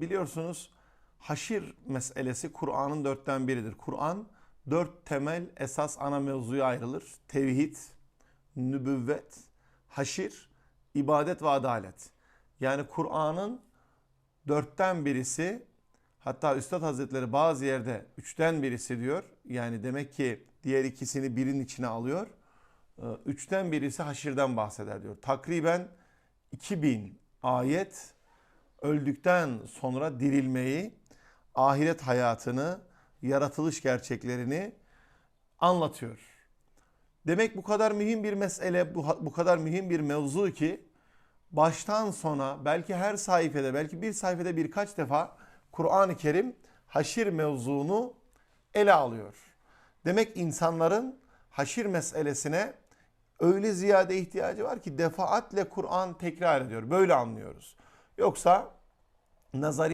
biliyorsunuz haşir meselesi Kur'an'ın dörtten biridir. Kur'an dört temel esas ana mevzuya ayrılır. Tevhid, nübüvvet, haşir, ibadet ve adalet. Yani Kur'an'ın dörtten birisi hatta Üstad Hazretleri bazı yerde üçten birisi diyor. Yani demek ki diğer ikisini birin içine alıyor. Ee, Üçten birisi haşirden bahseder diyor. Takriben 2000 ayet öldükten sonra dirilmeyi, ahiret hayatını, yaratılış gerçeklerini anlatıyor. Demek bu kadar mühim bir mesele, bu, bu kadar mühim bir mevzu ki baştan sona belki her sayfada, belki bir sayfada birkaç defa Kur'an-ı Kerim haşir mevzunu ele alıyor. Demek insanların haşir meselesine öyle ziyade ihtiyacı var ki defaatle Kur'an tekrar ediyor. Böyle anlıyoruz. Yoksa nazari